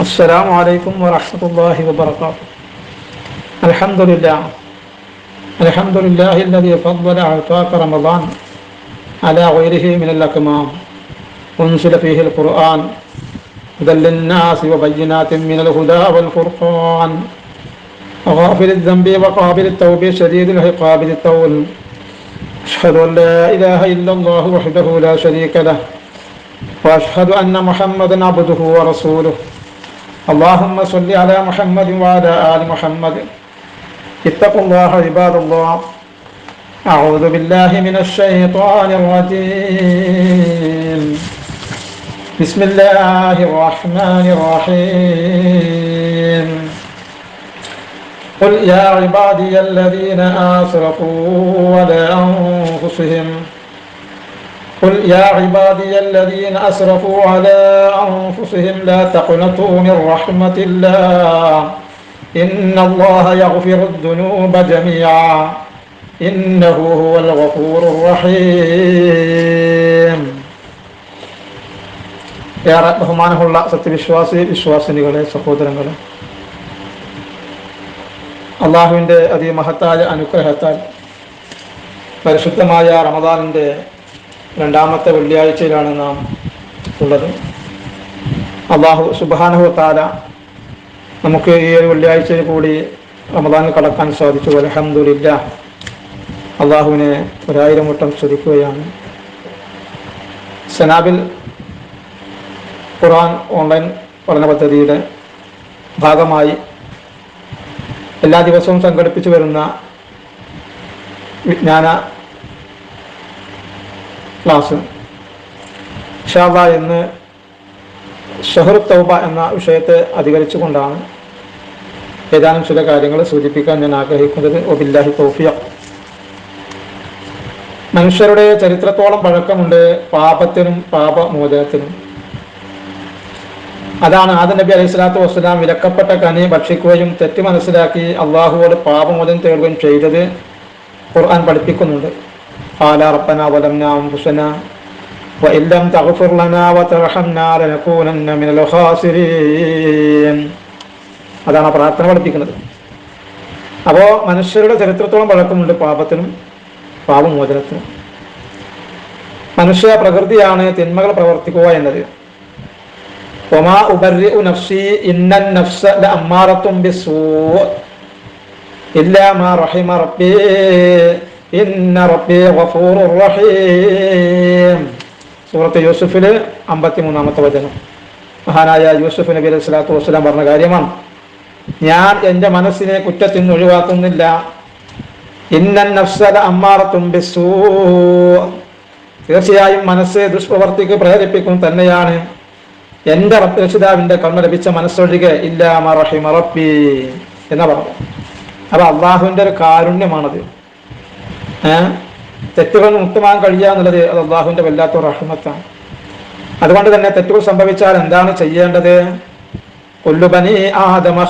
السلام عليكم ورحمة الله وبركاته. الحمد لله. الحمد لله الذي فضل أعطاك رمضان على غيره من الأكمام. أنزل فيه القرآن هدى للناس وبينات من الهدى والفرقان. وغافل الذنب وقابل التوب شديد العقاب للطول. أشهد أن لا إله إلا الله وحده لا شريك له. وأشهد أن محمدا عبده ورسوله. اللهم صل على محمد وعلى آل محمد. اتقوا الله عباد الله. أعوذ بالله من الشيطان الرجيم. بسم الله الرحمن الرحيم. قل يا عبادي الذين آسرفوا على أنفسهم. قل يا عبادي الذين أسرفوا على أنفسهم لا تقنطوا من رحمة الله إن الله يغفر الذنوب جميعا إنه هو الغفور الرحيم ഏറെ ബഹുമാനമുള്ള സത്യവിശ്വാസി വിശ്വാസിനികളെ സഹോദരങ്ങളെ അള്ളാഹുവിൻ്റെ അതിമഹത്തായ അനുഗ്രഹത്താൽ പരിശുദ്ധമായ റമദാനിൻ്റെ രണ്ടാമത്തെ വെള്ളിയാഴ്ചയിലാണ് നാം ഉള്ളത്. അള്ളാഹു സുബാനഹു താര നമുക്ക് ഈ ഒരു വെള്ളിയാഴ്ചയിൽ കൂടി റമദാൻ കടക്കാൻ സാധിച്ചു. അലഹമുല്ല അള്ളാഹുവിനെ ഒരായിരം വട്ടം ശ്രദ്ധിക്കുകയാണ് സെനാബിൽ ഖുറാൻ ഓൺലൈൻ പഠന പദ്ധതിയുടെ ഭാഗമായി എല്ലാ ദിവസവും സംഘടിപ്പിച്ചു വരുന്ന വിജ്ഞാന ക്ലാസ് ഷാബ എന്ന് ഷഹർ തൗബ എന്ന വിഷയത്തെ അധികരിച്ചുകൊണ്ടാണ് ഏതാനും ചില കാര്യങ്ങൾ സൂചിപ്പിക്കാൻ ഞാൻ ആഗ്രഹിക്കുന്നത്. ഒബില്ലാഹി തോഫിയ മനുഷ്യരുടെ ചരിത്രത്തോളം പഴക്കമുണ്ട് പാപത്തിനും പാപമോചനത്തിനും. അതാണ് ആദ നബി അലൈഹി സ്വലാത്തു വസ്സലാം വിലക്കപ്പെട്ട കനി ഭക്ഷിക്കുകയും തെറ്റ് മനസ്സിലാക്കി അള്ളാഹുവോട് പാപമോചനം തേടുകയും ചെയ്തത് ഖുർആൻ പഠിപ്പിക്കുന്നുണ്ട്. قال ربنا ظلمنا أنفسنا وإن لم تغفر لنا وترحمنا لنكونن من الخاسرين അതാണ് പ്രാർത്ഥന പഠിപ്പിക്കുന്നത് അപ്പോൾ മനുഷ്യരുടെ ചരിത്രത്തോളം പഴക്കമുണ്ട് പാപത്തിനും പാപമോചനത്തിനും മനുഷ്യ പ്രകൃതിയാണ് തിന്മകൾ പ്രവർത്തിക്കുക എന്നത് ഒമാ ഉബർരി നഫ്സി ഇന്നൻ നഫ്സ അമ്മാറത്തും ബിസൂ ഇല്ലാ മാ റഹിമ റബ്ബി ഇന്ന റബ്ബി ഗഫൂർ റഹീം സൂറത്ത് യൂസുഫിൽ അമ്പത്തി മൂന്നാമത്തെ വചനം. മഹാനായ യൂസുഫ് നബി അലൈഹി സ്വലാത്തു വസ്സലാം പറഞ്ഞ കാര്യമാണ്. ഞാൻ എന്റെ മനസ്സിനെ കുറ്റത്തിൽ നിന്ന് ഒഴിവാക്കുന്നില്ല. ഇന്നൻ നഫ്സല അമ്മാറത്തും തീർച്ചയായും മനസ്സ് ദുഷ്പ്രവർത്തിക്ക് പ്രേരിപ്പിക്കും തന്നെയാണ്. എന്റെ രക്ഷിതാവിന്റെ കർമ്മ ലഭിച്ച മനസ്സൊഴികെ ഇല്ല മറഹിമറപ്പി എന്ന പറഞ്ഞു അപ്പൊ അള്ളാഹുവിന്റെ ഒരു കാരുണ്യമാണത്. തെറ്റുകൾ മുക്തമാകാൻ കഴിയുക എന്നുള്ളത് അത് അള്ളാഹുവിന്റെ വല്ലാത്ത റഹ്മത്താണ്. അതുകൊണ്ട് തന്നെ തെറ്റുകൾ സംഭവിച്ചാൽ എന്താണ് ചെയ്യേണ്ടത്? കൊല്ലുബനി ആദമ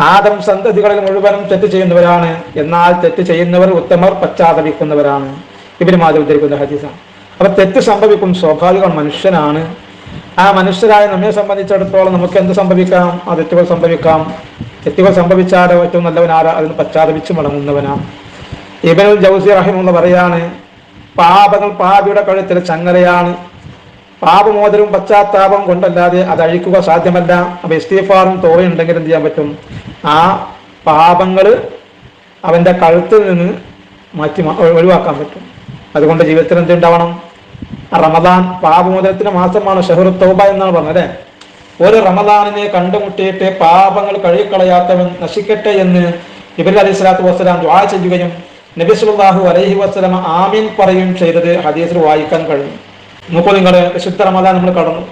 ആദം സന്തതികളിൽ മുഴുവനും തെറ്റ് ചെയ്യുന്നവരാണ്. എന്നാൽ തെറ്റ് ചെയ്യുന്നവർ ഉത്തമർ പശ്ചാത്തപിക്കുന്നവരാണ്. ഇവർ മാതൃ ഉദ്ധരിക്കുന്ന ഹദീസാണ്. അപ്പൊ തെറ്റ് സംഭവിക്കും സ്വാഭാവികം മനുഷ്യനാണ്. ആ മനുഷ്യരായ നമ്മെ സംബന്ധിച്ചിടത്തോളം നമുക്ക് എന്ത് സംഭവിക്കാം? ആ തെറ്റുകൾ സംഭവിക്കാം. തെറ്റുകൾ സംഭവിച്ചാലോ ഏറ്റവും നല്ലവനാരാ? അതിന് പശ്ചാത്തപിച്ച് മടങ്ങുന്നവനാണ് ഇബനുൽ ജൗസി റഹിം എന്ന് പറയാണ് പാപങ്ങൾ പാപിയുടെ കഴുത്തിൽ ചങ്ങലയാണ്. പാപമോചനവും പശ്ചാത്താപം കൊണ്ടല്ലാതെ അത് അഴിക്കുക സാധ്യമല്ല. അപ്പൊ ഇസ്തീഫാറും തോറയും ഉണ്ടെങ്കിൽ എന്ത് ചെയ്യാൻ പറ്റും? ആ പാപങ്ങൾ അവന്റെ കഴുത്തിൽ നിന്ന് മാറ്റി ഒഴിവാക്കാൻ പറ്റും. അതുകൊണ്ട് ജീവിതത്തിൽ എന്തുണ്ടാവണം? റമദാൻ പാപമോചനത്തിന്റെ മാസമാണ് ഷഹറു തൗബ എന്നാണ് പറഞ്ഞത്. ഒരു റമദാനിനെ കണ്ടുമുട്ടിയിട്ട് പാപങ്ങൾ കഴുകിക്കളയാത്തവൻ നശിക്കട്ടെ എന്ന് ഇബിൻ അലൈഹി സ്വലാത്തു വസ്സലാം ദ്വാ ചെയ്യുകയും നബി സല്ലല്ലാഹു അലൈഹി വസ്സലാം ആമീൻ പറയുകയും ചെയ്തത് ഹദീസിൽ വായിക്കാൻ കഴിയും. നോക്കൂ നിങ്ങൾ വിശുദ്ധ റമദാൻ നമ്മൾ കടന്നു.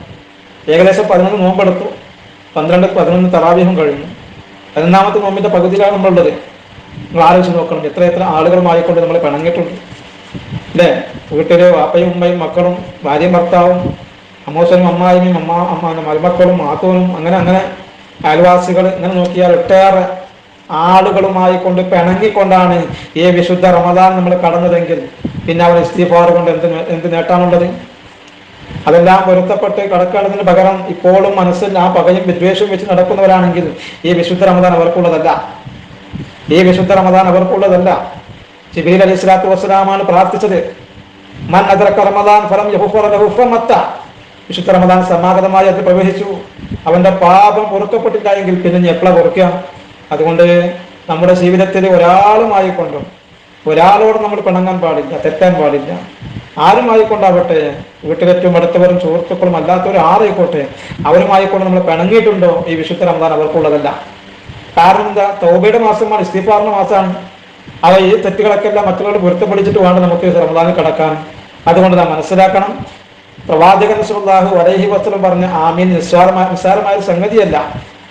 ഏകദേശം പതിനൊന്ന് നോമ്പെടുത്തു പന്ത്രണ്ട് പതിനൊന്ന് തറാവീഹും കഴിഞ്ഞു. പതിനൊന്നാമത്തെ നോമ്പിന്റെ പകുതിയിലാണ് നമ്മളുള്ളത്. നിങ്ങൾ ആലോചിച്ച് നോക്കണം. എത്ര എത്ര ആളുകളുമായിക്കൊണ്ട് നമ്മൾ പിണങ്ങിയിട്ടുണ്ട്. അല്ലേ? വീട്ടിലെ വാപ്പയും ഉമ്മയും മക്കളും ഭാര്യയും ഭർത്താവും അമ്മോസനും അമ്മായിയും അമ്മ അമ്മ മരുമക്കളും മാത്തൂനും അങ്ങനെ അങ്ങനെ അയൽവാസികൾ ഇങ്ങനെ നോക്കിയാൽ ഒട്ടേറെ ആളുകളുമായി കൊണ്ട് പിണങ്ങിക്കൊണ്ടാണ് ഈ വിശുദ്ധ റമദാൻ നമ്മൾ കടന്നതെങ്കിൽ. പിന്നെ അവർ ഇസ്തീഫാർ കൊണ്ട് എന്ത് എന്ത് നേട്ടാണുള്ളത്? അതെല്ലാം പൊരുത്തപ്പെട്ട് കടക്കേണ്ടതിന് പകരം ഇപ്പോഴും മനസ്സിൽ ആ പകയും വിദ്വേഷവും വെച്ച് നടക്കുന്നവരാണെങ്കിൽ ഈ വിശുദ്ധ റമദാൻ അവർക്കുള്ളതല്ല. ഈ വിശുദ്ധ റമദാൻ അവർക്കുള്ളതല്ല. ജിബീൽ അലൈഹി സ്വലാത്തു വസ്സലാമാണ് പ്രാർത്ഥിച്ചത്. മൻ അദ്രക്ക റമദാൻ ഫലം യഹുഫറമത്ത. വിശുദ്ധ റമദാൻ സമാഗതമായി അത് പ്രവേശിച്ചു. അവന്റെ പാപം പൊറുക്കപ്പെട്ടില്ല പിന്നെ നീ എപ്പോഴാ പൊറുക്കുക? അതുകൊണ്ട് നമ്മുടെ ജീവിതത്തിൽ ഒരാളുമായി കൊണ്ടും ഒരാളോട് നമ്മൾ പിണങ്ങാൻ പാടില്ല തെറ്റാൻ പാടില്ല. ആരുമായിക്കൊണ്ടാവട്ടെ വീട്ടിലേറ്റവും അടുത്തവരും സുഹൃത്തുക്കളും അല്ലാത്തവരും ആരായിക്കോട്ടെ അവരുമായിക്കൊണ്ട് നമ്മൾ പിണങ്ങിയിട്ടുണ്ടോ? ഈ വിശുദ്ധ റമദാൻ അവർക്കുള്ളതല്ല. കാരണം എന്താ? തൗബയുടെ മാസമാണ് ഇസ്തിഫാറിന്റെ മാസമാണ്. അവ ഈ തെറ്റുകളൊക്കെ എല്ലാം മറ്റുള്ളവർ പൊരുത്തപ്പെടിച്ചിട്ട് വേണം നമുക്ക് റമദാനിൽ കടക്കാൻ. അതുകൊണ്ട് നാം മനസ്സിലാക്കണം. പ്രവാചകൻ സുല്ലാഹു അലൈഹി വസ്ലം പറഞ്ഞ ആമീൻ നിസ്സാരമായ നിസ്സാരമായ സംഗതിയല്ല.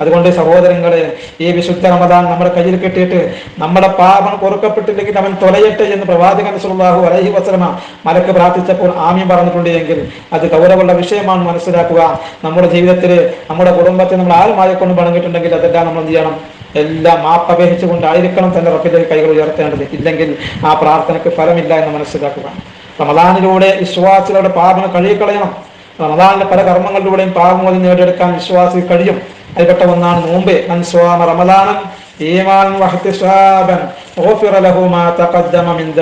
അതുകൊണ്ട് സഹോദരങ്ങളെ ഈ വിശുദ്ധ റമദാൻ നമ്മുടെ കയ്യിൽ കിട്ടിയിട്ട് നമ്മുടെ പാപം പൊറുക്കപ്പെട്ടില്ലെങ്കിൽ അവൻ തൊലയട്ടെ എന്ന് പ്രവാചകൻ സുല്ലാഹു അലൈഹി വസ്ലമ മലക്ക് പ്രാർത്ഥിച്ചപ്പോൾ ആമീൻ പറഞ്ഞിട്ടുണ്ട് എങ്കിൽ അത് ഗൗരവമുള്ള വിഷയമാണ് മനസ്സിലാക്കുക. നമ്മുടെ ജീവിതത്തിൽ നമ്മുടെ കുടുംബത്തെ നമ്മൾ ആരുമായി കൊണ്ട് പണിഞ്ഞിട്ടുണ്ടെങ്കിൽ അതെല്ലാം നമ്മൾ എന്ത് ചെയ്യണം? എല്ലാം മാപ്പപേക്ഷിച്ചുകൊണ്ടായിരിക്കണം തന്റെ റബ്ബിലേക്ക് കൈകൾ ഉയർത്തേണ്ടത്. ഇല്ലെങ്കിൽ ആ പ്രാർത്ഥനയ്ക്ക് ഫലമില്ല എന്ന് മനസ്സിലാക്കുക. റമദാനിലൂടെ വിശ്വാസികളുടെ പാപം കഴുകിക്കളയണം. റമദാനിലെ പല കർമ്മങ്ങളിലൂടെയും പാപമോചനം നേടിയെടുക്കാൻ വിശ്വാസി കഴിയും. അതിൽപ്പെട്ട ഒന്നാണ് നോമ്പ്. അൻസ്വാമ റമദാനം ഈമാൻ മാ തഖദ്ദമ മിൻ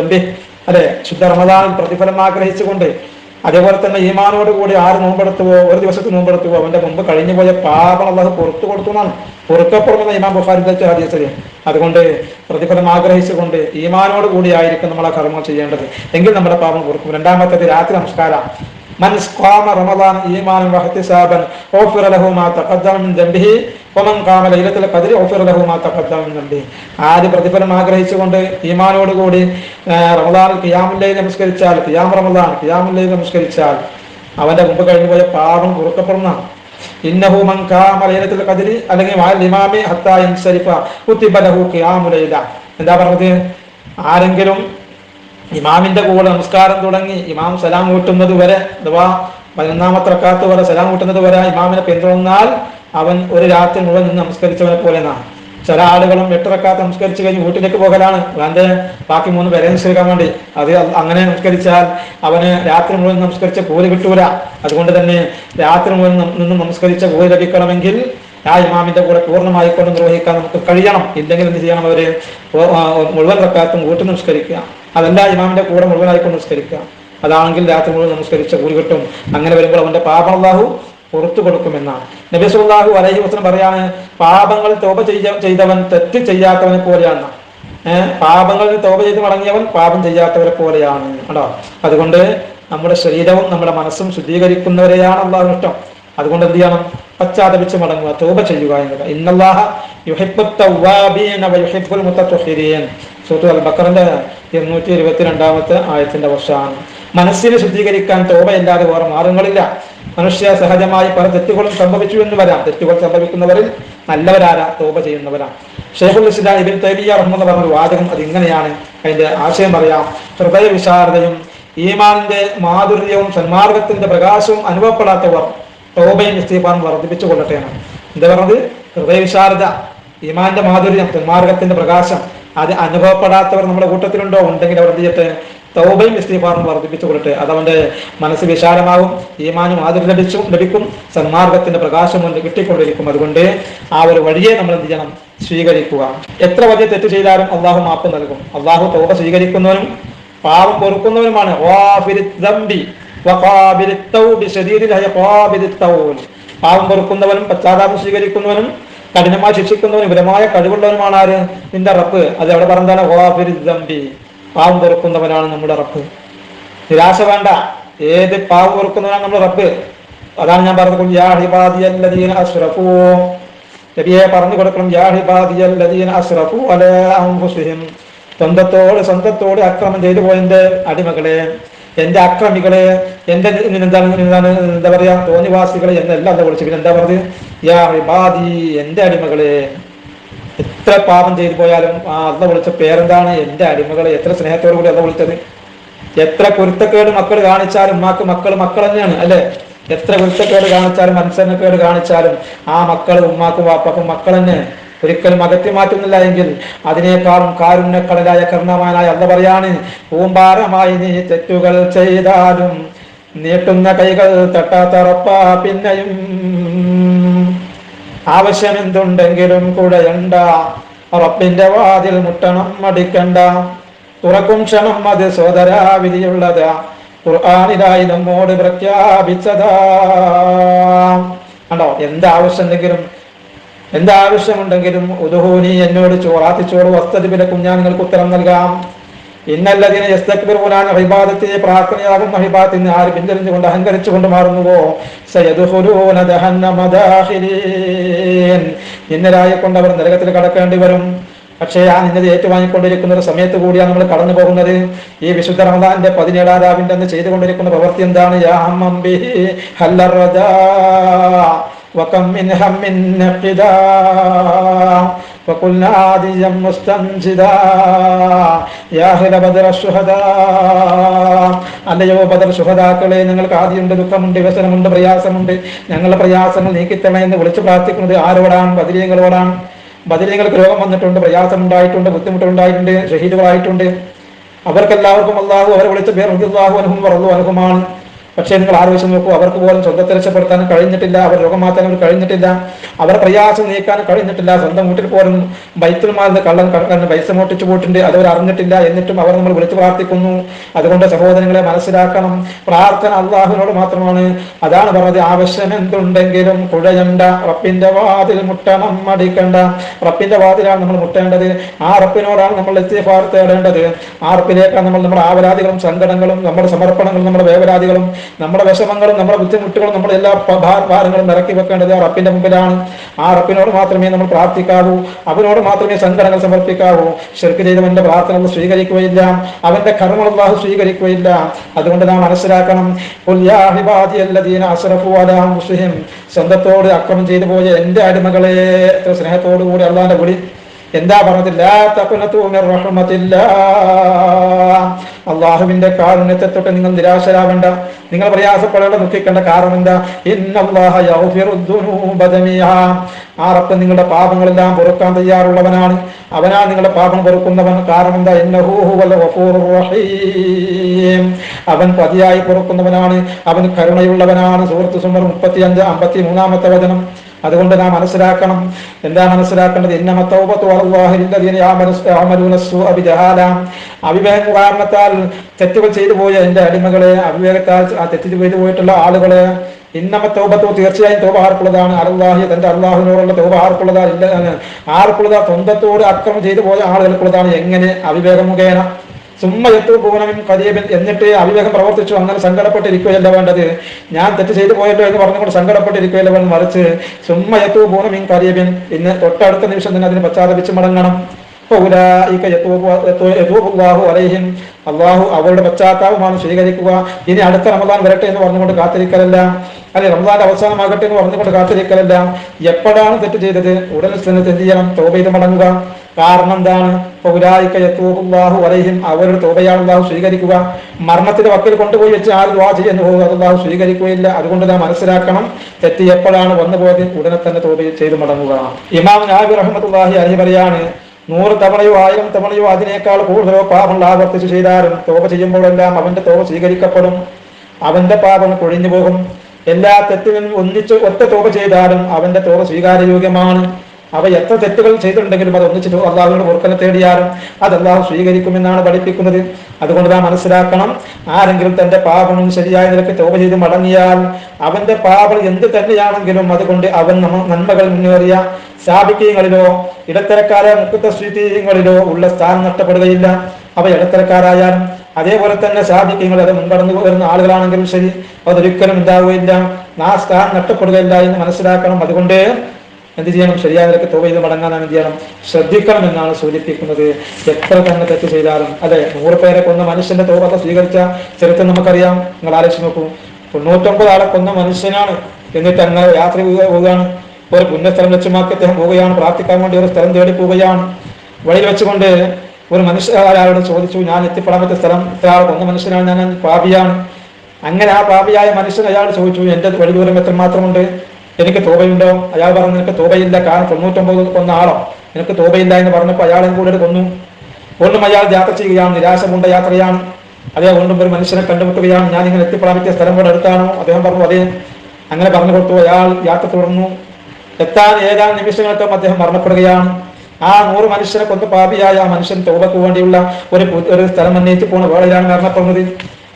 അല്ലെ? ശുദ്ധ റമദാനിൽ പ്രതിഫലം ആഗ്രഹിച്ചുകൊണ്ട് അതേപോലെ തന്നെ ഈമാനോട് കൂടി ആറ് നോമ്പെടുത്തുവോ ഒരു ദിവസത്തെ നോമ്പെടുത്തുവോ അവന്റെ മുമ്പ് കഴിഞ്ഞു പോയ പാപം അള്ളാഹ് പുറത്തു കൊടുത്തു എന്നാണ് പുറത്തപ്പുറമെന്ന ഇമാം ബുഖാരി ധരിച്ച അതുകൊണ്ട് പ്രതിഫലം ആഗ്രഹിച്ചുകൊണ്ട് ഈമാനോട് കൂടി ആയിരിക്കും നമ്മൾ ആ കർമ്മം ചെയ്യേണ്ടത്. എങ്കിൽ നമ്മുടെ പാപം പുറത്തു രണ്ടാമത്തേത് രാത്രി നമസ്കാരം മൻ റമദാൻ ഈമാൻ മാ തഖദ്ദമ മിൻ ഒമം കാമ ലൈലത്തിലെ കതിരി ഒഫിറലഹുമാത്തപ്പത്തേ ആര് പ്രതിഫലം ആഗ്രഹിച്ചുകൊണ്ട് ഈമാനോടുകൂടി റമദാൻ കിയാമുല്ലൈ നമസ്കരിച്ചാൽ കിയാം റമദാൻ കിയാമുല്ലൈ നമസ്കരിച്ചാൽ അവന്റെ മുമ്പ് കഴിഞ്ഞു പോയ പാപം കുറുക്കപ്പെടുന്ന ഇന്നഹൂമം കാമ ലൈലത്തിൽ കതിരി അല്ലെങ്കിൽ ഇമാമി ഹത്തായി ശരിഫ കുത്തിബലഹു കിയാമുലൈല എന്താ പറഞ്ഞത്? ആരെങ്കിലും ഇമാമിന്റെ കൂടെ നമസ്കാരം തുടങ്ങി ഇമാം സലാം കൂട്ടുന്നത് വരെ അഥവാ പതിനൊന്നാമത്തെ റക്കാത്ത് വരെ സലാം കൂട്ടുന്നത് വരെ ഇമാമിനെ പിന്തുടർന്നാൽ അവൻ ഒരു രാത്രി മുഴുവൻ നിന്ന് നമസ്കരിച്ചവനെ പോലെ എന്നാണ് ചില ആളുകളും എട്ടറക്കാത്ത് നമസ്കരിച്ച് കഴിഞ്ഞ് വീട്ടിലേക്ക് പോകലാണ്. അവന്റെ ബാക്കി മൂന്ന് പേരെ നിസ്കരിക്കാൻ വേണ്ടി. അത് അങ്ങനെ നമസ്കരിച്ചാൽ അവന് രാത്രി മുഴുവൻ നമസ്കരിച്ച കൂലി കിട്ടൂല. അതുകൊണ്ട് തന്നെ രാത്രി മുഴുവൻ നിന്ന് നമസ്കരിച്ച കൂലി ലഭിക്കണമെങ്കിൽ ആ ഇമാമിന്റെ കൂടെ പൂർണമായി കൊണ്ട് നിർവഹിക്കാൻ നമുക്ക് കഴിയണം. ഇല്ലെങ്കിൽ എന്ത് ചെയ്യണം അവർ? മുഴുവൻ റക്കാത്തും വീട്ടിൽ നമസ്കരിക്കുക. അതല്ല ഇമാമിന്റെ കൂടെ മുഴുവനായിക്കൊണ്ട് നമസ്കരിക്കുക. അതാണെങ്കിൽ രാത്രി മുഴുവൻ നമസ്കരിച്ച കൂലി കിട്ടും. അങ്ങനെ വരുമ്പോൾ അവന്റെ പാപം അള്ളാഹു പുറത്തു കൊടുക്കുമെന്നാണ്. നബി സുല്ലാഹു അലൈഹി വസ്ലം പറയാണ് പാപങ്ങൾ തോപ ചെയ്യ ചെയ്തവൻ തെറ്റ് ചെയ്യാത്തവനെ പോലെയാണ്. പാപങ്ങളിൽ തോപ ചെയ്ത് മടങ്ങിയവൻ പാപം ചെയ്യാത്തവരെ പോലെയാണ്. കേട്ടോ അതുകൊണ്ട് നമ്മുടെ ശരീരവും നമ്മുടെ മനസ്സും ശുദ്ധീകരിക്കുന്നവരെയാണ് അള്ളാഹു ഇഷ്ടം. അതുകൊണ്ട് എന്ത് ചെയ്യണം? പശ്ചാത്തപിച്ച് മടങ്ങുക തോപ ചെയ്യുക ഇരുന്നൂറ്റി ഇരുപത്തിരണ്ടാമത്തെ ആയത്തിന്റെ വർഷമാണ്. മനസ്സിനെ ശുദ്ധീകരിക്കാൻ തോപയില്ലാതെ വേറെ മാർഗങ്ങളില്ല. മനുഷ്യ സഹജമായി പല തെറ്റുകളും സംഭവിച്ചു എന്ന് വരാം. തെറ്റുകൾ സംഭവിക്കുന്നവരിൽ നല്ലവരാരാ? തോപ ചെയ്യുന്നവരാ. ഷെയ്ഖുൽ ഇസ്ലാം ഇബിൻ തൈബിയ റഹ്മെന്ന് പറഞ്ഞ വാചകം അത് ഇങ്ങനെയാണ് അതിന്റെ ആശയം പറയാം. ഹൃദയ വിശാരതയും ഈമാനിന്റെ മാധുര്യവും സന്മാർഗത്തിന്റെ പ്രകാശവും അനുഭവപ്പെടാത്തവർ തോബയും ഇസ്തീഫാനും വർദ്ധിപ്പിച്ചു കൊള്ളട്ടെ എന്നാണ്. എന്താ പറഞ്ഞത്? ഹൃദയ വിശാരത ഈമാന്റെ മാധുര്യം സന്മാർഗത്തിന്റെ പ്രകാശം അത് അനുഭവപ്പെടാത്തവർ നമ്മുടെ കൂട്ടത്തിലുണ്ടോ? ഉണ്ടെങ്കിൽ അവർ എന്ത് ചെയ്യട്ടെ? തൗബയും ഇസ്തിഫാറും വർദ്ധിപ്പിച്ചു കൊള്ളട്ടെ അതവന്റെ മനസ്സ് വിശാലമാകും ഈമാനും ആദരം ലഭിച്ചു ലഭിക്കും സന്മാർഗത്തിന്റെ പ്രകാശം കൊണ്ട് കിട്ടിക്കൊണ്ടിരിക്കും. അതുകൊണ്ട് ആ ഒരു വഴിയെ നമ്മൾ എന്ത് ചെയ്യണം? സ്വീകരിക്കുക. എത്ര വലിയ തെറ്റ് ചെയ്താലും അള്ളാഹു മാപ്പ് നൽകും. അള്ളാഹു തൗബ സ്വീകരിക്കുന്നവനും പാവം പൊറുക്കുന്നവനുമാണ്. പാവം പൊറുക്കുന്നവനും പശ്ചാത്താപം സ്വീകരിക്കുന്നവനും കഠിനമായി ശിക്ഷിക്കുന്നവനും വിപുലമായ കഴിവുള്ളവനുമാണ് ആര്? നിന്റെ റബ്ബ്. അത് എവിടെ പറഞ്ഞാണ് പാവം തീർക്കുന്നവനാണ് നമ്മുടെ റബ്ബ്. നിരാശ വേണ്ട. ഏത് പാവം തീർക്കുന്നവനാണ് നമ്മുടെ റബ്ബ്? അതാണ് ഞാൻ പറഞ്ഞത്. പറഞ്ഞു കൊടുക്കണം. സ്വന്തത്തോട് സ്വന്തത്തോട് അക്രമം ചെയ്തു പോയന്റെ അടിമകളെ എന്റെ അക്രമികളെ എന്റെ എന്താണ് എന്താണ് എന്താ പറയാ തോന്നിവാസികളെ എന്നെല്ലാം എന്താ വിളിച്ചു പിന്നെ എന്താ പറഞ്ഞത്? യാ എന്റെ അടിമകളെ. എത്ര പാപം ചെയ്തു പോയാലും ആ അന്ന് വിളിച്ച പേരെന്താണ്? എന്റെ അടിമകളെ. എത്ര സ്നേഹത്തോടു കൂടി അന്ന് വിളിച്ചത്? എത്ര കുരുത്തക്കേട് മക്കൾ കാണിച്ചാലും ഉമ്മാക്ക് മക്കൾ മക്കൾ തന്നെയാണ് അല്ലെ? എത്ര കുരുത്തക്കേട് കാണിച്ചാലും മനസ്സന്നക്കേട് കാണിച്ചാലും ആ മക്കൾ ഉമ്മാക്കും വാപ്പാക്കും മക്കൾ തന്നെ. ഒരിക്കലും അകറ്റി മാറ്റുന്നില്ല എങ്കിൽ അതിനേക്കാളും കാരുണ്യക്കടലായ കർണവാനായ അല്ല പറയാണ് പൂമ്പാരമായി നീ തെറ്റുകൾ ചെയ്താലും നീട്ടുന്ന കൈകൾ തട്ടാത്തറപ്പ പിന്നെയും ആവശ്യം എന്തുണ്ടെങ്കിലും കുടയണ്ട റബ്ബിന്റെ വാതിൽ മുട്ടണം മടിക്കണ്ട. തുറക്കും ക്ഷണം അത് സോദരാ വിധിയുള്ളതാ. ഖുർആാനിലായി നമ്മോട് പ്രഖ്യാപിച്ചതാ. കണ്ടോ? എന്താവശ്യമുണ്ടെങ്കിലും എന്താവശ്യമുണ്ടെങ്കിലും ഉദുഹൂനി എന്നോട് ചോറാത്തിച്ചോറ് വസ്തുതി വിലക്കും ഞാൻ നിങ്ങൾക്ക് ഉത്തരം നൽകാം. ഇന്നല്ലതിനെ യസ്തക്ബിറുനാൻ ഹിബാദത്തിനെ പ്രാർത്ഥനയാകുന്ന അഭിബാദത്തിൽ നിന്ന് ആര് പിന്തിരിഞ്ഞുകൊണ്ട് അഹങ്കരിച്ചുകൊണ്ട് മാറുന്നുവോ? സയദുഹുലൂന ജഹന്നമ ദാഖിലീൻ. നിന്നരായെ കൊണ്ട് അവർ നരകത്തിൽ കടക്കേണ്ടി വരും. പക്ഷേ ആ നിന്നത് ഏറ്റുവാങ്ങിക്കൊണ്ടിരിക്കുന്ന ഒരു സമയത്ത് കൂടിയാണ് നമ്മൾ കടന്നു പോകുന്നത്. ഈ വിശുദ്ധ റമദാന്റെ പതിനേഴാം രാവിന്റെ അന്ന് ചെയ്തുകൊണ്ടിരിക്കുന്ന പ്രവൃത്തി എന്താണ്? യാ ഹമ്മം ബിഹി ഹല്ലറദാ وكم من هم نقدا وقلنا عاديا مستنجدا يا أهل بدر الشهداء അല്ലയോ ബദർ ശുഹദാക്കളെ നിങ്ങൾക്ക് ആദ്യമുണ്ട് ദുഃഖമുണ്ട് വ്യസനമുണ്ട് പ്രയാസമുണ്ട് ഞങ്ങളുടെ പ്രയാസങ്ങൾ നീക്കിത്തണ എന്ന് വിളിച്ചു പ്രാർത്ഥിക്കുന്നത് ആരോടാണ് ബദരീങ്ങളോടാണ് ബദരീങ്ങൾക്ക് രോഗം വന്നിട്ടുണ്ട് പ്രയാസം ഉണ്ടായിട്ടുണ്ട് ബുദ്ധിമുട്ടുണ്ടായിട്ടുണ്ട് ഷഹീദുകളായിട്ടുണ്ട് അവർക്കെല്ലാവർക്കും അള്ളാഹു അവരെ വിളിച്ച പേർ അള്ളാഹു അനുഭവം പറഞ്ഞു അനുഭവമാണ് പക്ഷേ നിങ്ങൾ ആലോചിച്ച് നോക്കൂ അവർക്ക് പോലും സ്വന്തത്തെ രക്ഷപ്പെടുത്താൻ കഴിഞ്ഞിട്ടില്ല അവർ രോഗം മാറ്റാൻ അവർ കഴിഞ്ഞിട്ടില്ല അവർ പ്രയാസം നീക്കാൻ കഴിഞ്ഞിട്ടില്ല സ്വന്തം വീട്ടിൽ പോലും ബൈത്തുൽ മാലിന് കള്ളൻ കടക്കാൻ പൈസ മോട്ടിച്ചു പോയിട്ടുണ്ട് അതവർ അറിഞ്ഞിട്ടില്ല എന്നിട്ടും അവർ നമ്മൾ വിളിച്ചു പ്രാർത്ഥിക്കുന്നു. അതുകൊണ്ട് സഹോദരങ്ങളെ മനസ്സിലാക്കണം പ്രാർത്ഥന അള്ളാഹുവിനോട് മാത്രമാണ്. അതാണ് പറഞ്ഞത് ആവശ്യം എന്തുണ്ടെങ്കിലും കുഴയണ്ട റപ്പിന്റെ വാതിൽ മുട്ടണം മടിക്കണ്ട. റപ്പിന്റെ വാതിലാണ് നമ്മൾ മുട്ടേണ്ടത്. ആ റപ്പിനോടാണ് നമ്മൾ എത്തിയപാർ തേടേണ്ടത്. ആ റപ്പിലേക്കാണ് നമ്മൾ നമ്മുടെ ആവരാധികളും സങ്കടങ്ങളും നമ്മുടെ സമർപ്പണങ്ങളും നമ്മുടെ വേവരാധികളും നമ്മുടെ വിഷമങ്ങളും നമ്മുടെ ബുദ്ധിമുട്ടുകളും നമ്മുടെ എല്ലാ ഭാരങ്ങളും ഇറക്കി വെക്കേണ്ടത് ആ റപ്പിന്റെ മുമ്പിലാണ്. ആ റപ്പിനോട് മാത്രമേ നമ്മൾ പ്രാർത്ഥിക്കാവൂ. അവനോട് മാത്രമേ സങ്കടങ്ങൾ സമർപ്പിക്കാവൂ. ശരിക്ക് ചെയ്തവന്റെ പ്രാർത്ഥന സ്വീകരിക്കുകയില്ല. അവന്റെ കർമ്മം അള്ളാഹു സ്വീകരിക്കുകയില്ല. അതുകൊണ്ട് നാം മനസ്സിലാക്കണം. സ്വന്തത്തോട് അക്രമം ചെയ്തു പോയ എന്റെ അടിമകളെ എത്ര സ്നേഹത്തോടു കൂടി അള്ളാന്റെ വിളി എന്താ പറഞ്ഞത്? അള്ളാഹുവിന്റെ കാരുണ്യത്തെ തൊട്ട് നിങ്ങൾ നിരാശരാവേണ്ട. നിങ്ങൾ പ്രയാസപ്പെടേണ്ട ദുഃഖിക്കേണ്ട കാരണം എന്താ. ആ നിങ്ങളുടെ പാപങ്ങളെല്ലാം പൊറുക്കാൻ തയ്യാറുള്ളവനാണ്. അവനാ നിങ്ങളുടെ പാപം പൊറുക്കുന്നവൻ. കാരണം എന്താ? അവൻ പതിയായി പൊറുക്കുന്നവനാണ്. അവൻ കരുണയുള്ളവനാണ്. സൂറത്ത് സുമർ മുപ്പത്തി അഞ്ച് അമ്പത്തി മൂന്നാമത്തെ വചനം. അതുകൊണ്ട് നാം മനസ്സിലാക്കണം. എന്താ മനസ്സിലാക്കേണ്ടത്? അവിവേകം കാരണത്താൽ തെറ്റുകൾ ചെയ്തു പോയ എന്റെ അടിമകളെ അവിവേകത്താൽ തെറ്റ് ചെയ്തു പോയിട്ടുള്ള ആളുകളെ ഇന്നമ തോപത്തോ തീർച്ചയായും തോപ ആർക്കുള്ളതാണ് അല്ലാഹി തന്റെ അറുവാഹിനോടുള്ള തോപ ഇല്ല ആർക്കുള്ളതാ സ്വന്തത്തോട് അക്രമം ചെയ്തു പോയ ആളുകൾക്കുള്ളതാണ്. എങ്ങനെ? അവിവേകം മുഖേന. സുമ്മയത്തു പൂനമിൻ കരീബൻ എന്നിട്ട് അവിവേകം പ്രവർത്തിച്ചു അങ്ങനെ സങ്കടപ്പെട്ടിരിക്കുകയല്ല വേണ്ടത്. ഞാൻ തെറ്റ് ചെയ്തു പോയല്ലോ എന്ന് പറഞ്ഞുകൊണ്ട് സങ്കടപ്പെട്ടിരിക്കുകയല്ല വേണം മറിച്ച് സുമ്മയത്തു പൂനമിൻ കരീബൻ ഇന്ന് തൊട്ടടുത്ത നിമിഷം തന്നെ അതിന് പശ്ചാത്തപിച്ച് മടങ്ങണം. അലൈഹിം. അള്ളാഹു അവരുടെ പശ്ചാത്താപമാണ് സ്വീകരിക്കുക. ഇനി അടുത്ത റമദാൻ വരട്ടെ എന്ന് പറഞ്ഞുകൊണ്ട് കാത്തിരിക്കലല്ല. അല്ലെ റമദാന്റെ അവസാനമാകട്ടെ എന്ന് പറഞ്ഞുകൊണ്ട് കാത്തിരിക്കലല്ല. എപ്പോഴാണ് തെറ്റ് ചെയ്തത്? ഉടനെ തന്നെ എന്ത് ചെയ്യണം. തോപ ചെയ്ത് മടങ്ങുക. കാരണം എന്താണ്? ഫൗലായിക യതൂബുല്ലാഹു അലൈഹിം അവരുടെ തോപയാണ് അള്ളാഹു സ്വീകരിക്കുക. മരണത്തിന്റെ വക്കിൽ കൊണ്ടുപോയി വെച്ച് ആര് ദ്വാ ചെയ്യുന്നു? പോകുക അള്ളാഹു സ്വീകരിക്കുകയില്ല. അതുകൊണ്ട് നാം മനസ്സിലാക്കണം. തെറ്റ് എപ്പോഴാണ് വന്നുപോയത്? ഉടനെ തന്നെ തോപ ചെയ്ത് മടങ്ങുക. ഇമാം നാബി റഹ്മത്തുള്ളാഹി അലി പറയാണ് നൂറ് തവണയോ ആയിരം തവണയോ അതിനേക്കാൾ കൂടുതലോ പാപങ്ങൾ ആവർത്തിച്ച് ചെയ്താലും തോപ ചെയ്യുമ്പോഴെല്ലാം അവന്റെ തോപ സ്വീകരിക്കപ്പെടും. അവന്റെ പാപം കൊഴിഞ്ഞു പോകും എല്ലാ തെറ്റിനും ഒന്നിച്ച് ഒറ്റ തോപ ചെയ്താലും അവന്റെ തോപ സ്വീകാര്യയോഗ്യമാണ് അവ എത്ര തെറ്റുകൾ ചെയ്തിട്ടുണ്ടെങ്കിലും അത് ഒന്നിച്ചിട്ട് അള്ളാഹുവിനോട് ഓർക്കനെ തേടിയാലും അത് അള്ളാഹു സ്വീകരിക്കുമെന്നാണ് പഠിപ്പിക്കുന്നത്. അതുകൊണ്ട് നാം മനസ്സിലാക്കണം ആരെങ്കിലും തന്റെ പാപം ശരിയായ നിലയ്ക്ക് തോപ ചെയ്ത് മടങ്ങിയാൽ അവന്റെ പാപം എന്ത് തന്നെയാണെങ്കിലും അതുകൊണ്ട് അവൻ നന്മകൾ മുന്നേറിയ സാബിക്കീങ്ങളിലോ ഇടത്തരക്കാരെ മുക്കുത്ത സ്ഥിതികളിലോ ഉള്ള സ്ഥാനം നഷ്ടപ്പെടുകയില്ല. അവ ഇടത്തരക്കാരായാലും അതേപോലെ തന്നെ സാധിക്കങ്ങൾ അത് മുൻകടന്നു വരുന്ന ആളുകളാണെങ്കിലും ശരി അതൊരിക്കലും ഉണ്ടാവുകയില്ല. ആ സ്ഥാനം നഷ്ടപ്പെടുകയില്ല എന്ന് മനസ്സിലാക്കണം. അതുകൊണ്ട് എന്ത് ചെയ്യണം? ശരിയായ നിലയ്ക്ക് തോവ ചെയ്ത് മടങ്ങാനാണ് എന്ത് ചെയ്യണം? ശ്രദ്ധിക്കണം എന്നാണ് സൂചിപ്പിക്കുന്നത്. എത്ര തന്നെ തെറ്റ് ചെയ്താലും അല്ലെ? നൂറ് പേരെ കൊന്ന മനുഷ്യന്റെ തോപത്തെ സ്വീകരിച്ച ചരിത്രം നമുക്കറിയാം. നിങ്ങൾ ആലോചിച്ച് നോക്കൂ. തൊണ്ണൂറ്റൊമ്പത് ആളെ കൊന്ന മനുഷ്യനാണ്. എന്നിട്ട് അങ്ങനെ യാത്ര പോവുക- പോവുകയാണ്. ഒരു പുണ്യസ്ഥലം ലക്ഷ്യമാക്കി അദ്ദേഹം പോവുകയാണ്. പ്രാർത്ഥിക്കാൻ വേണ്ടി ഒരു സ്ഥലം തേടി പോവുകയാണ്. വഴിയിൽ വെച്ചുകൊണ്ട് ഒരു മനുഷ്യ അയാളോട് ചോദിച്ചു ഞാൻ എത്തിപ്പെടാൻ പറ്റിയ സ്ഥലം ഇത്ര ആൾ കൊന്ന മനുഷ്യനാണ് ഞാൻ പാപിയാണ്. അങ്ങനെ ആ പാപിയായ മനുഷ്യൻ അയാൾ ചോദിച്ചു എന്റെ വഴി ദൂരം എത്ര മാത്രമുണ്ട് എനിക്ക് തോബയുണ്ടോ അയാൾ പറഞ്ഞു നിനക്ക് തോബയില്ല കാരണം തൊണ്ണൂറ്റൊമ്പത് കൊന്ന ആളോ? നിനക്ക് തോബയില്ല എന്ന് പറഞ്ഞപ്പോൾ അയാളെ കൂടെ കൊന്നു. വീണ്ടും അയാൾ യാത്ര ചെയ്യുകയാണ് നിരാശ കൊണ്ട യാത്രയാണ്. അതേ വീണ്ടും ഒരു മനുഷ്യനെ കണ്ടുമുട്ടുകയാണ്. ഞാൻ ഇങ്ങനെ എത്തിപ്പെടാൻ പറ്റിയ സ്ഥലം കൂടെ അടുത്താണോ? അദ്ദേഹം പറഞ്ഞു അതേ. അങ്ങനെ പറഞ്ഞു കൊടുത്തു അയാൾ യാത്ര തുടർന്നു. എത്താൻ ഏതാനും നിമിഷങ്ങൾക്കും അദ്ദേഹം മരണപ്പെടുകയാണ്. ആ നൂറ് മനുഷ്യനെ കൊന്ന് പാപിയായ ആ മനുഷ്യൻ തോപക്ക് വേണ്ടിയുള്ള ഒരു ഒരു സ്ഥലം അന്വേഷിച്ച് പോണ വേളയിലാണ് മരണപ്പെടുന്നത്.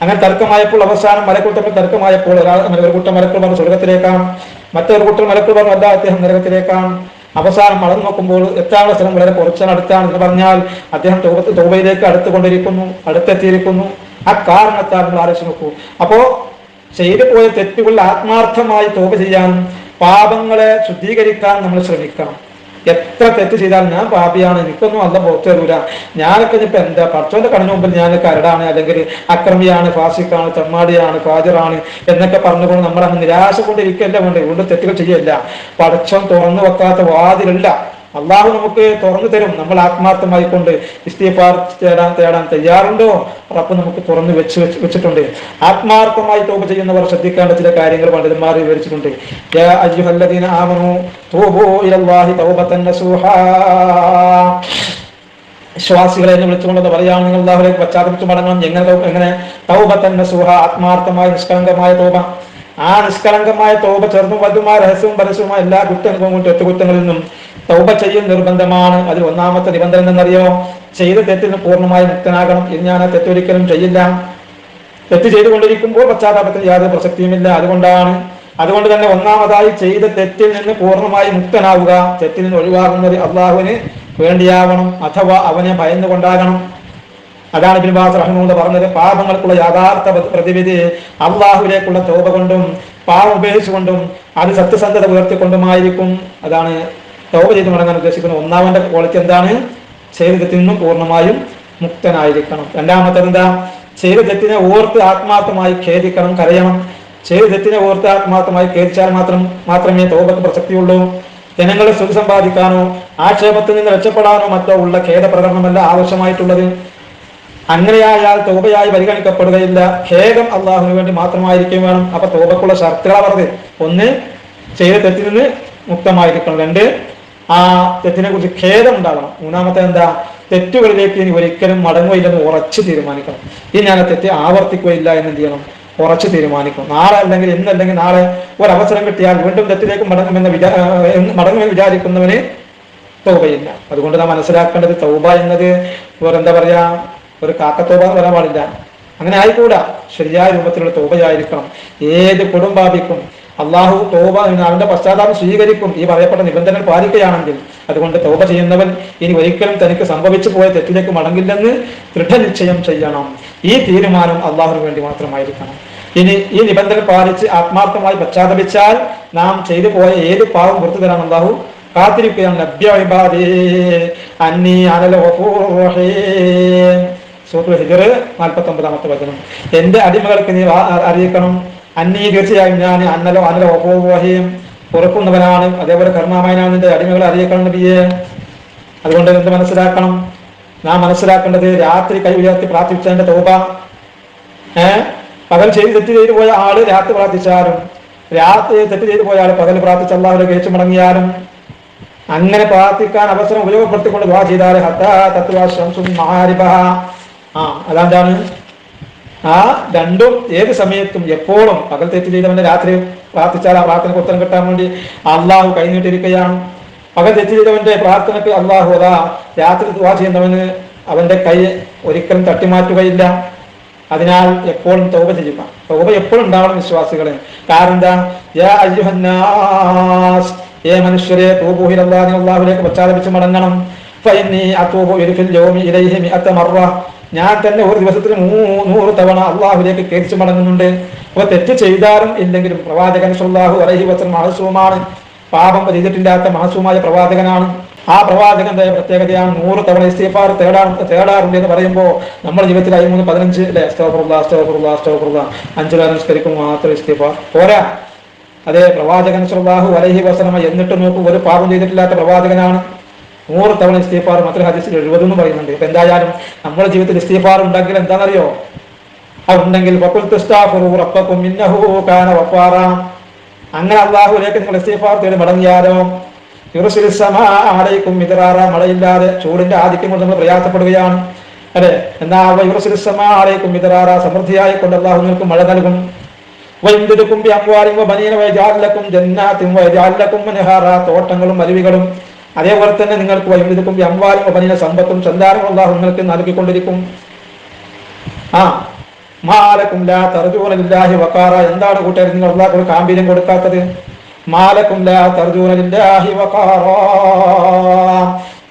അങ്ങനെ തർക്കമായപ്പോൾ അവസാനം മലക്കൂട്ടത്തിൽ തർക്കമായപ്പോൾ ഒരാൾ ഒരു കൂട്ടം മലക്കൂട്ടം സ്വർഗത്തിലേക്കാണ് മറ്റൊരു കൂട്ടം മലക്കൾ പറഞ്ഞു അല്ല അദ്ദേഹം നരകത്തിലേക്കാണ്? അവസാനം അളന്നു നോക്കുമ്പോൾ എത്താനുള്ള സ്ഥലം വളരെ കുറച്ചാണ് അടുത്താണ് എന്ന് പറഞ്ഞാൽ അദ്ദേഹം തോപത്ത് തോബയിലേക്ക് അടുത്തുകൊണ്ടിരിക്കുന്നു അടുത്തെത്തിയിരിക്കുന്നു. ആ കാരണത്താൽ നമ്മൾ ആലോചിച്ച് നോക്കൂ. അപ്പോ ചെയ്തു പോയ തെറ്റുകളിൽ ആത്മാർത്ഥമായി തോപ ചെയ്യാൻ പാപങ്ങളെ ശുദ്ധീകരിക്കാൻ നമ്മൾ ശ്രമിക്കണം. എത്ര തെറ്റ് ചെയ്താൽ ഞാൻ പാപിയാണ്. എനിക്കൊന്നും അല്ല പുറത്തു തരൂല. ഞാനൊക്കെ ഇപ്പൊ എന്താ? പടച്ചോന്റെ കണ്ണിന് മുമ്പിൽ ഞാൻ കരടാണ് അല്ലെങ്കിൽ അക്രമിയാണ് ഫാസിക്കാണ് തെമ്മാടിയാണ് ഫാജറാണ് എന്നൊക്കെ പറഞ്ഞുകൊണ്ട് നമ്മൾ അങ്ങ് നിരാശ കൊണ്ടിരിക്കല്ല വേണ്ട വീണ്ടും തെറ്റുകൾ ചെയ്യല്ല പടച്ചോൻ തുറന്നു വെക്കാത്ത വാതിലല്ല. അള്ളാഹു നമുക്ക് തുറന്നു തരും. നമ്മൾ ആത്മാർത്ഥമായി കൊണ്ട് ഇസ്തീഫാർ തേടാൻ തേടാൻ തയ്യാറുണ്ടോ? റബ്ബ് നമുക്ക് തുറന്നു വെച്ച് വെച്ച് വെച്ചിട്ടുണ്ട്. ആത്മാർത്ഥമായി തോപ ചെയ്യുന്നവർ ശ്രദ്ധിക്കേണ്ട ചില കാര്യങ്ങൾ പണ്ഡിതന്മാർ വിവരിച്ചിട്ടുണ്ട്. വിശ്വാസികളെ എന്നെ വിളിച്ചുകൊണ്ടെന്ന് പറയാണ് നിങ്ങൾ അള്ളാഹുലേക്ക് പശ്ചാത്തലത്തിൽ മടങ്ങണം. എങ്ങനെ എങ്ങനെ? തൗബ തന്നെ സുഹ ആത്മാർത്ഥമായ നിഷ്കളങ്കമായ തോപ. ആ നിഷ്കളങ്കമായ തോപ ചെറുതും വലുതുമായ രഹസ്യവും പരസ്യവുമായ എല്ലാ കുറ്റങ്ങളും തെറ്റുകുറ്റങ്ങളിൽ നിന്നും തൗബ ചെയ്യൽ നിർബന്ധമാണ്. അതിൽ ഒന്നാമത്തെ നിബന്ധന എന്നറിയോ ചെയ്ത തെറ്റിന് പൂർണമായി മുക്തനാകണം. ഇനി ഞാൻ തെറ്റൊരിക്കലും ചെയ്യില്ല. തെറ്റ് ചെയ്തുകൊണ്ടിരിക്കുമ്പോൾ പശ്ചാത്താപത്തിന് യാതൊരു പ്രസക്തിയുമില്ല. അതുകൊണ്ടാണ്. അതുകൊണ്ട് തന്നെ ഒന്നാമതായി ചെയ്ത തെറ്റിൽ നിന്ന് പൂർണമായി മുക്തനാവുക. തെറ്റിൽ നിന്ന് ഒഴിവാകുന്നത് അള്ളാഹുവിന് വേണ്ടിയാവണം. അഥവാ അവനെ ഭയന്നുകൊണ്ടാകണം. അതാണ് ബിൻബാസ് റഹ്മൂദ് പറഞ്ഞത്. പാപങ്ങൾക്കുള്ള യഥാർത്ഥ പ്ര- പ്രതിവിധി അള്ളാഹുവിലേക്കുള്ള തോപ കൊണ്ടും പാപം ഉപേക്ഷിച്ചുകൊണ്ടും അത് സത്യസന്ധത ഉയർത്തിക്കൊണ്ടുമായിരിക്കും അതാണ് തോപ ചെയ്ത് മടങ്ങാൻ ഉദ്ദേശിക്കുന്ന ഒന്നാമന്റെ ക്വാളിറ്റി എന്താണ്? ചെയ്തത്തിൽ നിന്നും പൂർണമായും മുക്തനായിരിക്കണം. രണ്ടാമത്തത് എന്താ? ചെയ്ത ഓർത്ത് ആത്മാർത്ഥമായി ഖേദിക്കണം കരയണം. ചെയ്ത ഓർത്ത് ആത്മാർത്ഥമായി ഖേദിച്ചാൽ മാത്രം മാത്രമേ തോപക്ക് പ്രസക്തിയുള്ളൂ. ജനങ്ങളെ സുഖ സമ്പാദിക്കാനോ ആക്ഷേപത്തിൽ നിന്ന് രക്ഷപ്പെടാനോ മറ്റോ ഉള്ള ഖേദ പ്രകടനമല്ല ആവശ്യമായിട്ടുള്ളത്. അങ്ങനെയായാൽ തോബയായി പരിഗണിക്കപ്പെടുകയില്ല. ഖേദം അള്ളാഹുവിന് വേണ്ടി മാത്രമായിരിക്കും വേണം. അപ്പൊ തോബക്കുള്ള ഷർത്തുകളാ പറഞ്ഞത്. ഒന്ന് ചെയ്ത നിന്ന് മുക്തമായിരിക്കണം. രണ്ട് ആ തെറ്റിനെ കുറിച്ച് ഖേദം ഉണ്ടാകണം മൂന്നാമത്തെ എന്താ? തെറ്റുകളിലേക്ക് ഇനി ഒരിക്കലും മടങ്ങുകയില്ലെന്ന് ഉറച്ചു തീരുമാനിക്കണം. ഇനി ഞാൻ തെറ്റ് ആവർത്തിക്കുകയില്ല എന്ന് എന്ത് ചെയ്യണം? ഉറച്ചു തീരുമാനിക്കണം നാളെ അല്ലെങ്കിൽ ഇന്നല്ലെങ്കിൽ നാളെ ഒരവസരം കിട്ടിയാൽ വീണ്ടും തെറ്റിലേക്ക് മടങ്ങുമെന്ന് വിചാ മടങ്ങുമെന്ന് വിചാരിക്കുന്നവന് തൗബയില്ല. അതുകൊണ്ട് നാം മനസ്സിലാക്കേണ്ടത് തൗബ എന്നത് എന്താ പറയാ? ഒരു കാക്കത്തോബ എന്ന് പറയാൻ പാടില്ല. അങ്ങനെ ആയിക്കൂടാ. ശരിയായ രൂപത്തിലുള്ള തൗബയായിരിക്കണം. ഏത് കുടുംബാപിക്കും അള്ളാഹു തോബ എന്ന് അവന്റെ പശ്ചാത്താപം സ്വീകരിക്കും. ഈ പറയപ്പെട്ട നിബന്ധനകൾ പാലിക്കുകയാണെങ്കിൽ അതുകൊണ്ട് തോബ ചെയ്യുന്നവൻ ഇനി ഒരിക്കലും തനിക്ക് സംഭവിച്ചു പോയ തെറ്റിലേക്ക് മടങ്ങില്ലെന്ന് ദൃഢനിശ്ചയം ചെയ്യണം. ഈ തീരുമാനം അള്ളാഹുവിന് വേണ്ടി മാത്രമായിരിക്കണം. ഇനി ഈ നിബന്ധന പാലിച്ച് ആത്മാർത്ഥമായി പശ്ചാത്തപിച്ചാൽ നാം ചെയ്തു പോയ ഏത് പാവം പുറത്തു തരാൻ അള്ളാഹു കാത്തിരിക്കുകയാണ്. അന്നി നാൽപ്പത്തി ഒമ്പതാമത്തെ വചനം. എന്റെ അടിമകൾക്ക് നീ അറിയിക്കണം. അന്നീ തീർച്ചയായും ഞാൻ അന്നലോ അന്നലോ ഒപ്പോഹയും ഉറക്കുന്നവനാണ്. അതേപോലെ കർമാമയനാണ് നിന്റെ അടിമകളെ അറിയിക്കണം നബിയെ. അതുകൊണ്ട് എന്ത് മനസ്സിലാക്കണം? നാം മനസ്സിലാക്കേണ്ടത് രാത്രി കൈ ഉയർത്തി പ്രാർത്ഥിച്ചതിന്റെ തോപ. ഏ? പകൽ ചെയ്ത് തെറ്റ് ചെയ്തു പോയ ആൾ രാത്രി പ്രാർത്ഥിച്ചാലും രാത്രി തെറ്റ് ചെയ്തു പോയ ആൾ പകൽ പ്രാർത്ഥിച്ച അള്ളാഹുലെ കേച്ചു മടങ്ങിയാലും അങ്ങനെ പ്രാർത്ഥിക്കാൻ അവസരം ഉപയോഗപ്പെടുത്തിക്കൊണ്ട് ദ്വാ ചെയ്താൽ ഹത്താ തത്വാശ്രംസും മഹാരിബഹ ആ അതെന്താണ് ആ രണ്ടും ഏത് സമയത്തും എപ്പോഴും പകൽ തെറ്റ് ചെയ്തവന്റെ രാത്രി പ്രാർത്ഥിച്ചാൽ ആ പ്രാർത്ഥനയ്ക്ക് ഉത്തരം കിട്ടാൻ വേണ്ടി അള്ളാഹു കൈനീട്ടിരിക്കുകയാണ് പകൽ തെറ്റ് ചെയ്തവന്റെ പ്രാർത്ഥനയ്ക്ക് അള്ളാഹു അതാ രാത്രി ദുവാ ചെയ്യുന്നവന് അവന്റെ കൈ ഒരിക്കലും തട്ടിമാറ്റുകയില്ല. അതിനാൽ എപ്പോഴും തൗബ ചെയ്യുക. തൗബ എപ്പോഴും ഉണ്ടാവണം വിശ്വാസികളെ. കാരണം എന്താ? ഏ മനുഷ്യരെ അള്ളാഹുലേക്ക് പശ്ചാത്തപിച്ച് മടങ്ങണം. ഇലൈഹി ഞാൻ തന്നെ ഒരു ദിവസത്തിൽ മൂന്നൂറ് തവണ അള്ളാഹുലേക്ക് കേരിച്ചു മടങ്ങുന്നുണ്ട്. അപ്പൊ തെറ്റ് ചെയ്താലും ഇല്ലെങ്കിലും പ്രവാചകൻ സുല്ലാഹു അലൈഹി വസല്ലം മാസൂമാണ് പാപം ചെയ്തിട്ടില്ലാത്ത മഹസൂമായ പ്രവാചകനാണ്. ആ പ്രവാചകന്റെ പ്രത്യേകതയാണ്? നൂറ് തവണ ഇസ്തീഫാർ തേടാ തേടാറുണ്ട് എന്ന് പറയുമ്പോൾ നമ്മുടെ ജീവിതത്തിൽ അയി മൂന്ന് പതിനഞ്ച് അല്ലെ? അസ്തഫറുള്ള അഞ്ചു നിസ്കരിക്കുമ്പോൾ മാത്രം ഇസ്തീഫാർ പോരാ. അതേ പ്രവാചകൻ സുല്ലാഹു അലൈഹി വസല്ലമ എന്നിട്ട് നോക്കും ഒരു പാപം ചെയ്തിട്ടില്ലാത്ത പ്രവാചകനാണ്. നൂറ് തവണ ഇസ്തീഫാർ മറ്റൊരു ഹദീസിൽ എഴുപത് എന്ന് പറയുന്നുണ്ട്. ഇപ്പൊ എന്തായാലും നമ്മുടെ ജീവിതത്തിൽ ഇസ്തീഫാർ ഉണ്ടെങ്കിൽ എന്താണെന്നറിയോ? അതുണ്ടെങ്കിൽ അങ്ങനെ അള്ളാഹുലേക്ക് നിങ്ങൾ ഇസ്തീഫാർ തേടി മടങ്ങിയാലോ? യുറുസിലിസമാലയ്ക്കും മിതറാറ മഴയില്ലാതെ ചൂടിന്റെ ആധിക്യം കൊണ്ട് നമ്മൾ പ്രയാസപ്പെടുകയാണ്. അല്ലെ? എന്നാ ഇതറാറ സമൃദ്ധിയായി കൊണ്ട് അള്ളാഹു നിങ്ങൾക്ക് മഴ നൽകും. വൈദ്യുതിക്കും വൈജാലക്കും ജന്നാത്തും തോട്ടങ്ങളും അരുവികളും അതേപോലെ തന്നെ നിങ്ങൾക്ക് വൈദ്യുതക്കും അമ്പാലും ബനീന സമ്പത്തും സന്താനവും അള്ളാഹു നിങ്ങൾക്ക് നൽകിക്കൊണ്ടിരിക്കും. ആ മാലക്കും ലാ വക്കാറ എന്താണ് കൂട്ടുകാർ നിങ്ങൾ അള്ളാഹ് കാമ്പീര്യം കൊടുക്കാത്തത്? മാലക്കും ലാ വക്കാറ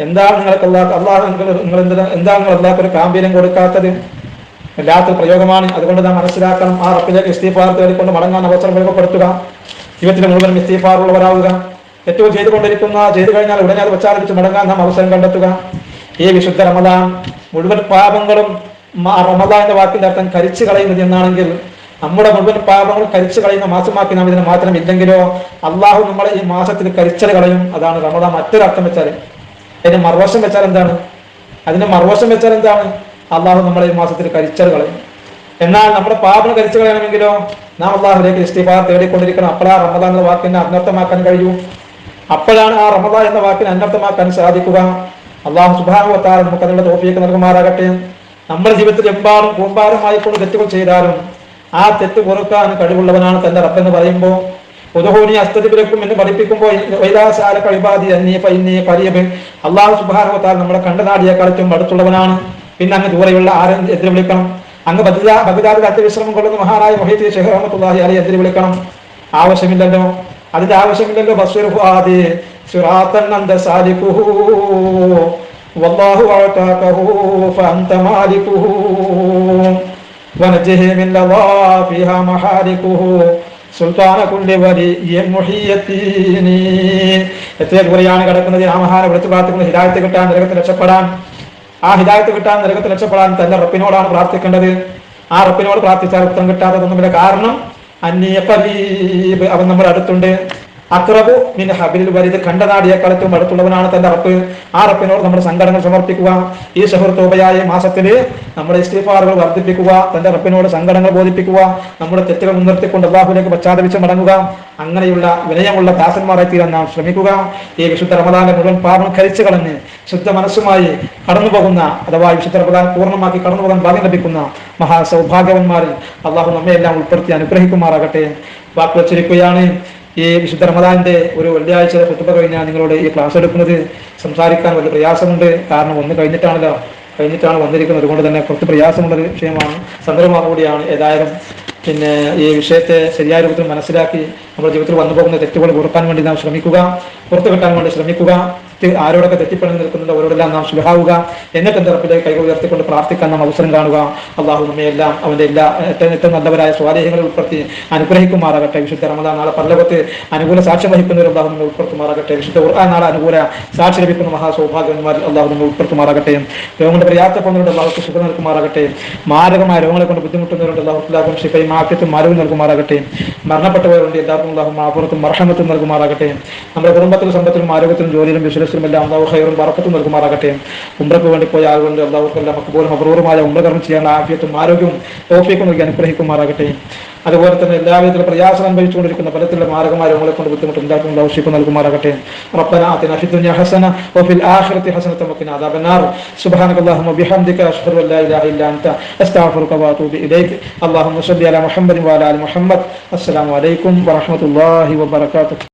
എന്താണ് നിങ്ങൾക്ക് അള്ളാഹ് അള്ളാഹ് നിങ്ങൾ നിങ്ങൾ എന്താ എന്താണ് നിങ്ങൾ അള്ളാഹ് ഒരു കാമ്പീര്യം കൊടുക്കാത്തത്? വല്ലാത്ത പ്രയോഗമാണ്. അതുകൊണ്ട് നാം മനസ്സിലാക്കണം. ആ റപ്പിലേക്ക് ഇസ്തീഫാർ തേടിക്കൊണ്ട് മടങ്ങാൻ അവസരം ഉപയോഗപ്പെടുത്തുക ജീവിതത്തിൽ മുഴുവൻ ഇസ്തീഫാറുള്ളവരാവുക. ഏറ്റവും ചെയ്തു ചെയ്തുകൊണ്ടിരിക്കുന്ന ചെയ്തു കഴിഞ്ഞാൽ ഉടനെ അത് വെച്ചാലിച്ച് മടങ്ങാൻ നാം അവസരം കണ്ടെത്തുക. ഈ വിശുദ്ധ റമദാൻ മുഴുവൻ പാപങ്ങളും റമദാൻ എന്ന വാക്കിന്റെ അർത്ഥം കരിച്ചു കളയുന്നത് എന്നാണെങ്കിൽ നമ്മുടെ മുഴുവൻ പാപങ്ങൾ കരിച്ചു കളയുന്ന മാസമാക്കി നാം ഇതിന് മാത്രം ഇല്ലെങ്കിലോ അള്ളാഹു നമ്മളെ ഈ മാസത്തിൽ കരിച്ചൽ കളയും. അതാണ് റമദാൻ. മറ്റൊരു അർത്ഥം വെച്ചാൽ അതിന് മറുവശം വെച്ചാൽ എന്താണ്? അതിന്റെ മറുവശം വെച്ചാൽ എന്താണ്? അള്ളാഹു നമ്മളെ ഈ മാസത്തിൽ കരിച്ചൽ കളയും. എന്നാൽ നമ്മുടെ പാപം കരിച്ചു കളയണമെങ്കിലോ നാം അള്ളാഹുലേക്ക് ഇസ്തിഫാർ തേടിക്കൊണ്ടിരിക്കണം. അപ്പോഴാ റമദാൻ എന്ന വാക്കിനെ അനർത്ഥമാക്കാൻ കഴിയൂ. അപ്പോഴാണ് ആ റമദ എന്ന വാക്കിന് അന്നർത്ഥമാക്കാൻ സാധിക്കുക. അള്ളാഹു സുബാനുവത്താൽ നമുക്ക് അതിനുള്ള തോഫിയൊക്കെ നൽകുമാറാകട്ടെ. നമ്മുടെ ജീവിതത്തിൽ എമ്പാടും കൂമ്പാരമായിക്കൊണ്ട് തെറ്റുകൾ ചെയ്താലും ആ തെറ്റ് കുറയ്ക്കാൻ കഴിവുള്ളവനാണ് തന്റെ റബ്ബെന്ന് പറയുമ്പോൾ. ഉദഹോനി അസ്തതിപിലക്കും എന്ന് പഠിപ്പിക്കുമ്പോൾ വൈദാസാല കഴിവാതി എന്നീ പൈന്നീ പരീബ് അള്ളാഹു സുബാനുവത്താൽ നമ്മുടെ കണ്ടനാടിയെക്കാളും അടുത്തുള്ളവനാണ്. പിന്നെ അങ്ങ് ദൂരെയുള്ള ആരും എതിരെ വിളിക്കണം. അങ്ങ് ബദ്ദാ ബഗ്ദാദിൽ അത്യവിശ്രമം കൊള്ളുന്ന മഹാനായ മൊഹീദ് ഷെഹ് റഹ്മത്തുള്ളാഹി അലി എതിരെ വിളിക്കണം. ആവശ്യമില്ലല്ലോ. അതിന്റെ ആവശ്യമില്ലല്ലോ ബസ്വർ ഫുആദി സിറാത്തൻ അന്ത സാലിക്കുഹു വല്ലാഹു അഅതാകഹു ഫഅന്ത മാലിക്കുഹു ونجه من لظى فيها محاركه സുൽത്താന കുല്യ വലിയ മുഹിയത്തീനി എത്രയോ ദൂരെയാണ് കിടക്കുന്നത് ആ മഹാനെ വിളിച്ചു പ്രാർത്ഥിക്കുന്നത് ഹിദായത്ത് കിട്ടാൻ നരകത്തിൽ രക്ഷപ്പെടാൻ ആ ഹിദായത്ത് കിട്ടാൻ നരകത്തിൽ രക്ഷപ്പെടാൻ തന്റെ റബ്ബിനോടാണ് പ്രാർത്ഥിക്കേണ്ടത് ആ റബ്ബിനോട് പ്രാർത്ഥിച്ചാൽ ഉത്തരം കിട്ടാത്തതൊന്നുമില്ല കാരണം അന്യ അവൻ നമ്മുടെ അടുത്തുണ്ട്. അക്രബു മിൻ ഹബിലിൽ വരിത്. കളത്തും അടുത്തുള്ളവനാണ് തന്റെ അറപ്പ് ആ അറപ്പിനോട് നമ്മുടെ സങ്കടങ്ങൾ സമർപ്പിക്കുക. ഈ സുഹൃത്തോപയായ മാസത്തിൽ നമ്മുടെ ഇസ്തിഫാറുകൾ വർദ്ധിപ്പിക്കുക. തന്റെ അറപ്പിനോട് സങ്കടങ്ങൾ ബോധിപ്പിക്കുക. നമ്മുടെ തെറ്റുകൾ മുൻനിർത്തിക്കൊണ്ട് അള്ളാഹുലേക്ക് പശ്ചാത്തപിച്ച് മടങ്ങുക. അങ്ങനെയുള്ള വിനയമുള്ള ദാസന്മാരായി തീരാൻ നാം ശ്രമിക്കുക. ഈ വിശുദ്ധ റമദാന്റെ മുഴുവൻ പാപം കരിച്ചു കളഞ്ഞ് ശുദ്ധ മനസ്സുമായി കടന്നു പോകുന്ന അഥവാ വിശുദ്ധ റമദാൻ പൂർണമാക്കി കടന്നു പോകാൻ ഭാഗ്യം ലഭിക്കുന്ന മഹാസൗഭാഗ്യവന്മാരിൽ അള്ളാഹു നമ്മയെല്ലാം ഉൾപ്പെടുത്തി അനുഗ്രഹിക്കുമാറാകട്ടെ. വാക്ക് വച്ചിരിക്കുകയാണ് ഈ വിശുദ്ധ റമദാന്റെ ഒരു വെള്ളിയാഴ്ച കുത്തുമ്പ കഴിഞ്ഞാൽ നിങ്ങളോട് ഈ ക്ലാസ് എടുക്കുന്നത് സംസാരിക്കാൻ വലിയ പ്രയാസമുണ്ട്. കാരണം ഒന്ന് കഴിഞ്ഞിട്ടാണല്ലോ കഴിഞ്ഞിട്ടാണ് വന്നിരിക്കുന്നത്. അതുകൊണ്ട് തന്നെ കുറച്ച് പ്രയാസമുള്ള ഒരു വിഷയമാണ് സന്ദർഭമാകൂടിയാണ് ഏതായാലും. പിന്നെ ഈ വിഷയത്തെ ശരിയായ രൂപത്തിൽ മനസ്സിലാക്കി നമ്മുടെ ജീവിതത്തിൽ വന്നു പോകുന്ന തെറ്റുകൾ കുറയ്ക്കാൻ വേണ്ടി നാം ശ്രമിക്കുക പുറത്തു കിട്ടാൻ വേണ്ടി ശ്രമിക്കുക. ആരോടൊക്കെ തെറ്റിപ്പണി നിൽക്കുന്നുണ്ട് അവരോടെല്ലാം നാം ശുഭാവുക എന്നിട്ട് എന്റെ റബ്ബിലേക്ക് കൈകൾ ഉയർത്തിക്കൊണ്ട് പ്രാർത്ഥിക്കാൻ നാം അവസരം കാണുക. അള്ളാഹു നമ്മയെല്ലാം അവന്റെ എല്ലാ ഏറ്റവും ഏറ്റവും നല്ലവരായ സ്വാധീനങ്ങളെ ഉൾപ്പെടുത്തി അനുഗ്രഹിക്കുമാറാകട്ടെ. വിശുദ്ധ റമദാൻ നാളെ പരലോകത്ത് അനുകൂല സാക്ഷ്യം വഹിക്കുന്നവർ അള്ളാഹു നമ്മൾ ഉൾപ്പെടുത്തുമാറാകട്ടെ. വിശുദ്ധ ഖുർആൻ നാളെ അനുകൂല സാക്ഷി ലഭിക്കുന്ന മഹാസൗഭാഗ്യന്മാരിൽ അള്ളാഹു നമ്മൾ ഉൾപ്പെടുത്തുമാറാകട്ടെ. രോഗം കൊണ്ട് പ്രയാസപ്പെടുന്നവരുടെ അള്ളാഹുക്ക് സുഖം നൽകുമാറാകട്ടെ. മാരകമായ രോഗങ്ങളെ കൊണ്ട് ബുദ്ധിമുട്ടുന്നവരുണ്ട് അള്ളാഹു ശിഫയും ആഫ്യത്തും മരവും നൽകുമാറാകട്ടെ. മരണപ്പെട്ടവരുണ്ട് എല്ലാവർക്കും അള്ളാഹു മാപുറത്തും മർഹമത്തും നൽകുമാറാകട്ടെ. നമ്മുടെ കുടുംബത്തിലും സമ്പത്തിലും ആരോഗ്യത്തിലും ജോലിയിലും ബിസിനസ്സിലും പരിശ്രമമെല്ലാം അള്ളാഹു ഹൈറും പറപ്പത്തും നൽകുമാറാകട്ടെ. ഉംറക്ക് വേണ്ടി പോയ ആളുകളുടെ അള്ളാഹുക്കെല്ലാം മക്കബോലും അപൂർവമായ ഉംറകർമ്മം ചെയ്യാൻ ആഫിയത്തും ആരോഗ്യവും ഓഫിയൊക്കെ നൽകി അനുഗ്രഹിക്കുമാറാകട്ടെ. അതുപോലെ തന്നെ എല്ലാവിധത്തിലും പ്രയാസം അനുഭവിച്ചുകൊണ്ടിരിക്കുന്ന പലത്തിലുള്ള മാർഗമായ നമ്മളെ കൊണ്ട് ബുദ്ധിമുട്ട് ഉണ്ടാക്കുന്ന ഔഷിപ്പ് നൽകുമാറാകട്ടെ. റബ്ബന ആതിന ഫി ദുനിയ ഹസന വഫിൽ ആഖിറതി ഹസനത വഖിന അദാബന്നാർ സുബ്ഹാനകല്ലാഹുമ്മ ബിഹംദിക അശ്ഹദു അല്ലാ ഇലാഹ ഇല്ല അൻത. അസ്തഗ്ഫിറുക വ അതൂബു ഇലൈക. അല്ലാഹുമ്മ സ്വല്ലി അലാ മുഹമ്മദിൻ വഅലാ ആലി മുഹമ്മദ്. അസ്സലാമു അലൈക്കും വറഹ്മത്തുള്ളാഹി വബറകാതുഹു